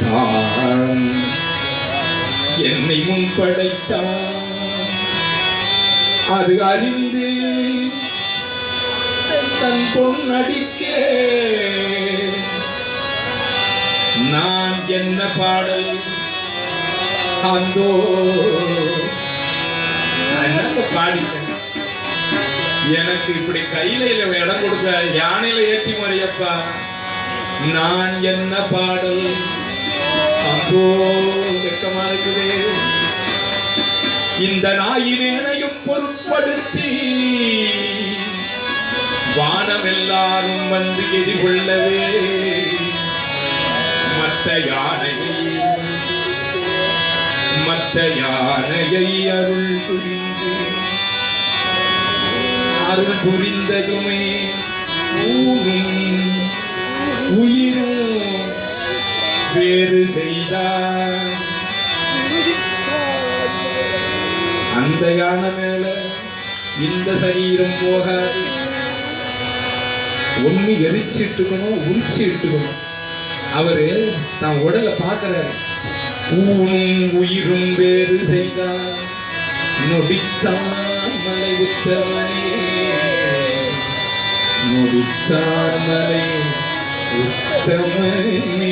தான் என்னை முன் படைத்தான் அது அறிந்து தன் பொன்னடிக்கே நான் என்ன பாடல்? அந்தோ. நான் பாடிட்டேன்? எனக்கு இப்படி கையில இடம் கொடுக்க யானையில ஏற்றி மறியப்பா நான் என்ன பாடல்? வெக்கமா இருக்குதே இந்த நாயினேனையும் பொருட்படுத்தி வானம் எல்லாரும் வந்து எதிர்கொள்ளவே. மற்ற யானையை மற்ற யானையை அருள் புரிந்து அருள் புரிந்ததுமே ஊனும் வேறு செய்தார். அந்த யானை மேல இந்த சரீரம் போகாது. ஒண்ணு எரிச்சு இட்டுக்கணும் உரிச்சு இட்டுக்கணும் அவரு நான் உடலை பாக்குறாரு ஊனும் உயிரும் வேறு செய்தார். நொடித்தான் மலை உத்தமனே நொடித்தான் மலை உத்தமனே